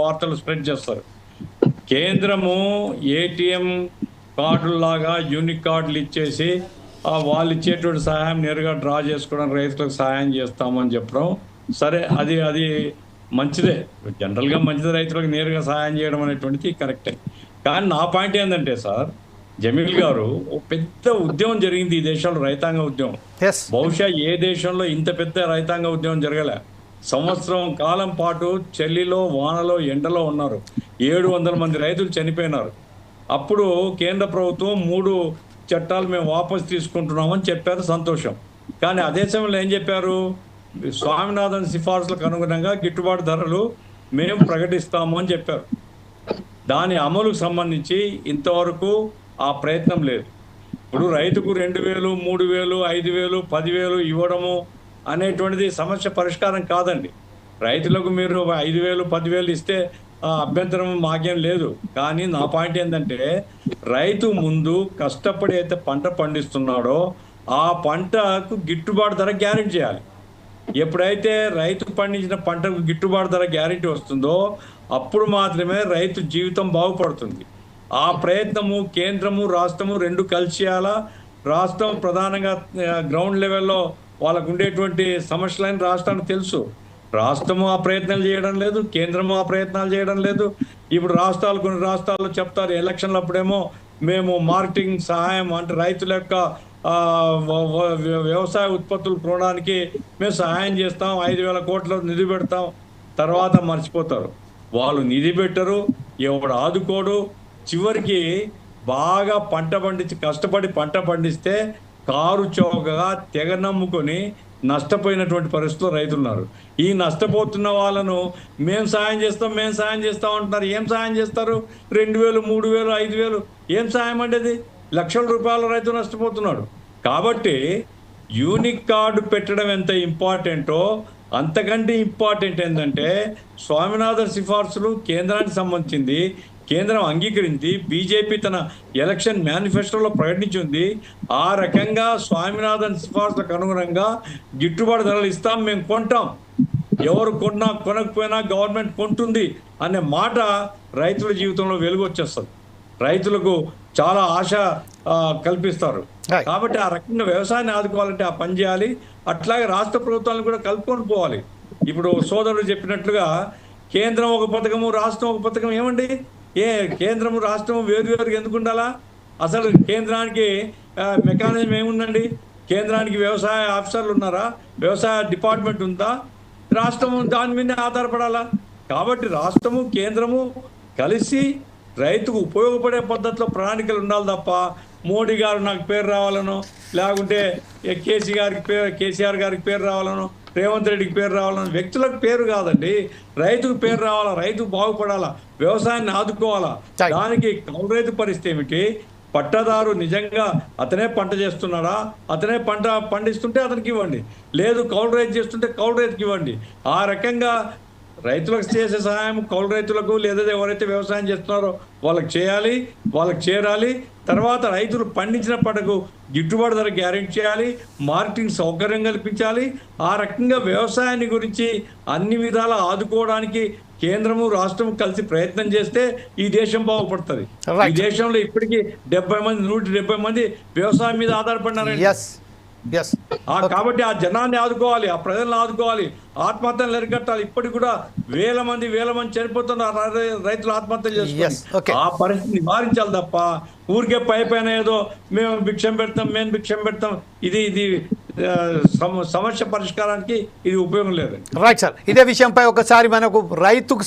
వార్తలు స్ప్రెడ్ చేస్తారు. కేంద్రము ఏటీఎం కార్డులాగా యూనిక్ కార్డులు ఇచ్చేసి ఆ వాళ్ళు ఇచ్చేటువంటి సహాయం నేరుగా డ్రా చేసుకోవడం రైతులకు సహాయం చేస్తామని చెప్పడం. సరే అది అది మంచిదే. జనరల్గా మంచిది రైతులకు నేరుగా సహాయం చేయడం అనేటువంటిది కరెక్టే. కానీ నా పాయింట్ ఏంటంటే సార్ జమీల్ గారు పెద్ద ఉద్యమం జరిగింది ఈ దేశంలో రైతాంగ ఉద్యమం. బహుశా ఏ దేశంలో ఇంత పెద్ద రైతాంగ ఉద్యమం జరగలే. సంవత్సరం కాలం పాటు చలిలో వానలో ఎండలో ఉన్నారు. ఏడు వందల మంది రైతులు చనిపోయినారు. అప్పుడు కేంద్ర ప్రభుత్వం మూడు చట్టాలు మేము వాపసు తీసుకుంటున్నామని చెప్పారు సంతోషం. కానీ అదే సమయంలో ఏం చెప్పారు? స్వామినాథన్ సిఫార్సులకు అనుగుణంగా గిట్టుబాటు ధరలు మేము ప్రకటిస్తాము అని చెప్పారు. దాని అమలుకు సంబంధించి ఇంతవరకు ఆ ప్రయత్నం లేదు. ఇప్పుడు రైతుకు రెండు వేలు మూడు వేలు ఐదు వేలు పదివేలు ఇవ్వడము అనేటువంటిది సమస్య పరిష్కారం కాదండి. రైతులకు మీరు ఐదు వేలు పదివేలు ఇస్తే అభ్యంతరం మాకేం లేదు. కానీ నా పాయింట్ ఏంటంటే రైతు ముందు కష్టపడి అయితే పంట పండిస్తున్నాడో ఆ పంటకు గిట్టుబాటు ధర గ్యారెంటీ చేయాలి. ఎప్పుడైతే రైతు పండించిన పంటకు గిట్టుబాటు ధర గ్యారెంటీ వస్తుందో అప్పుడు మాత్రమే రైతు జీవితం బాగుపడుతుంది. ఆ ప్రయత్నము కేంద్రము రాష్ట్రము రెండు కలిసి చేయాలా? రాష్ట్రం ప్రధానంగా గ్రౌండ్ లెవెల్లో వాళ్ళకు ఉండేటువంటి సమస్యలని రాష్ట్రానికి తెలుసు. రాష్ట్రము ఆ ప్రయత్నాలు చేయడం లేదు కేంద్రము ఆ ప్రయత్నాలు చేయడం లేదు. ఇప్పుడు రాష్ట్రాలు కొన్ని రాష్ట్రాల్లో చెప్తారు ఎలక్షన్లు అప్పుడేమో మేము మార్కెటింగ్ సహాయం అంటే రైతుల యొక్క వ్యవసాయ ఉత్పత్తులు కొనడానికి మేము సహాయం చేస్తాం ఐదు వేల కోట్ల నిధి పెడతాం తర్వాత మర్చిపోతారు. వాళ్ళు నిధి పెట్టరు ఎవడు ఆదుకోడు. చివరికి బాగా పంట పండించి కష్టపడి పంట పండిస్తే కారు చౌకగా తెగ నమ్ముకొని నష్టపోయినటువంటి పరిస్థితుల్లో రైతులు ఉన్నారు ఈ నష్టపోతున్న వాళ్ళను మేము సాయం చేస్తాం మేము సాయం చేస్తాం అంటున్నారు. ఏం సాయం చేస్తారు? రెండు వేలు మూడు వేలు ఐదు వేలు. ఏం సాయం అంటేది లక్షల రూపాయల రైతు నష్టపోతున్నాడు. కాబట్టి యూనిక్ కార్డు పెట్టడం ఎంత ఇంపార్టెంటో అంతకంటే ఇంపార్టెంట్ ఏంటంటే స్వామినాథన్ సిఫార్సులు కేంద్రానికి సంబంధించింది కేంద్రం అంగీకరించి బీజేపీ తన ఎలక్షన్ మేనిఫెస్టోలో ప్రకటించింది. ఆ రకంగా స్వామినాథన్ సిఫార్సులకు అనుగుణంగా గిట్టుబాటు ధరలు ఇస్తాం మేము కొంటాం. ఎవరు కొన్నా కొనకపోయినా గవర్నమెంట్ కొంటుంది అనే మాట రైతుల జీవితంలో వెలుగు వచ్చేస్తుంది రైతులకు చాలా ఆశ కల్పిస్తారు. కాబట్టి ఆ రకంగా వ్యవసాయాన్ని ఆదుకోవాలంటే ఆ పని చేయాలి. అట్లాగే రాష్ట్ర ప్రభుత్వాలను కూడా కలుపుకొని పోవాలి. ఇప్పుడు సోదరుడు చెప్పినట్లుగా కేంద్రం ఒక పథకము రాష్ట్రం ఒక పథకం ఏమండి? ఏ కేంద్రము రాష్ట్రం వేరు వేరుగా ఎందుకు ఉండాలా? అసలు కేంద్రానికి మెకానిజం ఏముందండి? కేంద్రానికి వ్యవసాయ ఆఫీసర్లు ఉన్నారా? వ్యవసాయ డిపార్ట్మెంట్ ఉందా? రాష్ట్రము దాని మీదే ఆధారపడాలా? కాబట్టి రాష్ట్రము కేంద్రము కలిసి రైతుకు ఉపయోగపడే పద్ధతిలో ప్రణాళికలు ఉండాలి తప్ప మోడీ గారు నాకు పేరు రావాలనో లేకుంటే కేసీ గారికి పేరు కేసీఆర్ గారికి పేరు రావాలనో రేవంత్ రెడ్డికి పేరు రావాలనో వ్యక్తులకు పేరు కాదండి. రైతుకు పేరు రావాలా రైతు బాగుపడాలా వ్యవసాయాన్ని ఆదుకోవాలా. దానికి కౌలు రైతు పరిస్థితి ఏమిటి? పట్టదారు నిజంగా అతనే పంట చేస్తున్నాడా? అతనే పంట పండిస్తుంటే అతనికి ఇవ్వండి. లేదు కౌలు రైతు చేస్తుంటే కౌలు రైతుకి ఇవ్వండి. ఆ రకంగా రైతులకు చేసే సహాయం కౌలు రైతులకు లేదా ఎవరైతే వ్యవసాయం చేస్తున్నారో వాళ్ళకి చేయాలి వాళ్ళకి చేరాలి. తర్వాత రైతులు పండించిన పంటకు గిట్టుబాటు ధర గ్యారెంటీ చేయాలి మార్కెటింగ్ సౌకర్యం కల్పించాలి. ఆ రకంగా వ్యవసాయాన్ని గురించి అన్ని విధాల ఆదుకోవడానికి కేంద్రము రాష్ట్రము కలిసి ప్రయత్నం చేస్తే ఈ దేశం బాగుపడుతుంది. ఈ దేశంలో ఇప్పటికీ డెబ్బై మంది నూట డెబ్బై మంది వ్యవసాయం మీద ఆధారపడినారండి. ఎస్ ఎస్ ఆ కాబట్టి ఆ జనాన్ని ఆదుకోవాలి ఆ ప్రజలను ఆదుకోవాలి. ఆత్మహత్యలు ఎరగట్టాలి ఇప్పటికి కూడా వేల మంది వేల మంది చనిపోతున్నారు రైతులు ఆత్మహత్యలు చేసుకొని okay. ఆ పరిస్థితి నివారించాలి తప్ప ఊరికే పై పైన ఏదో మేము భిక్షం పెడతాం మేము భిక్షం పెడతాం. ఇది ఇది సమస్య పరిష్కారానికి ఇది ఉపయోగం లేదండి. రైట్ సార్ ఇదే విషయంపై ఒకసారి మనకు రైతుకు